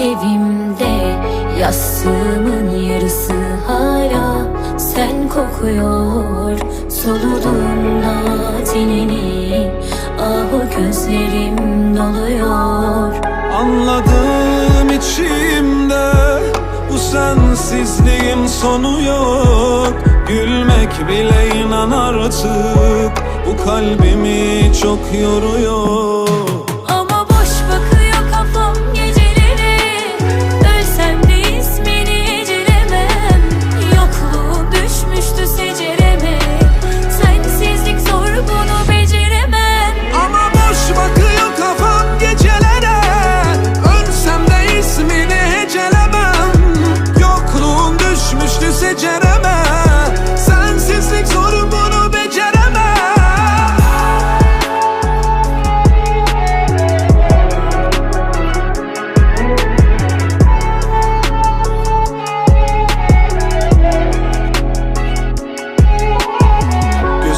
evimde Yastığımın yarısı hala. Sen kokuyor Soluduğumda tenini. Ah gözlerim doluyor. Anladım içimde Bu sensizliğin sonu yok. Gülmek bile inan artık Bu kalbimi çok yoruyor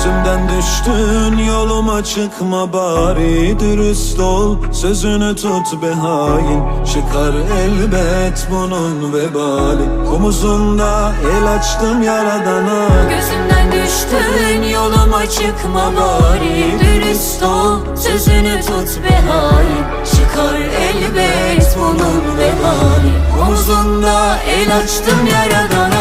Gözümden düştün yoluma çıkma bari. Dürüst ol sözünü tut be hain. Çıkar elbet bunun vebali. Omuzunda el açtım yaradana. Gözümden düştün yoluma çıkma bari. Dürüst ol sözünü tut be hain. Çıkar elbet bunun vebali. Omuzunda el açtım yaradan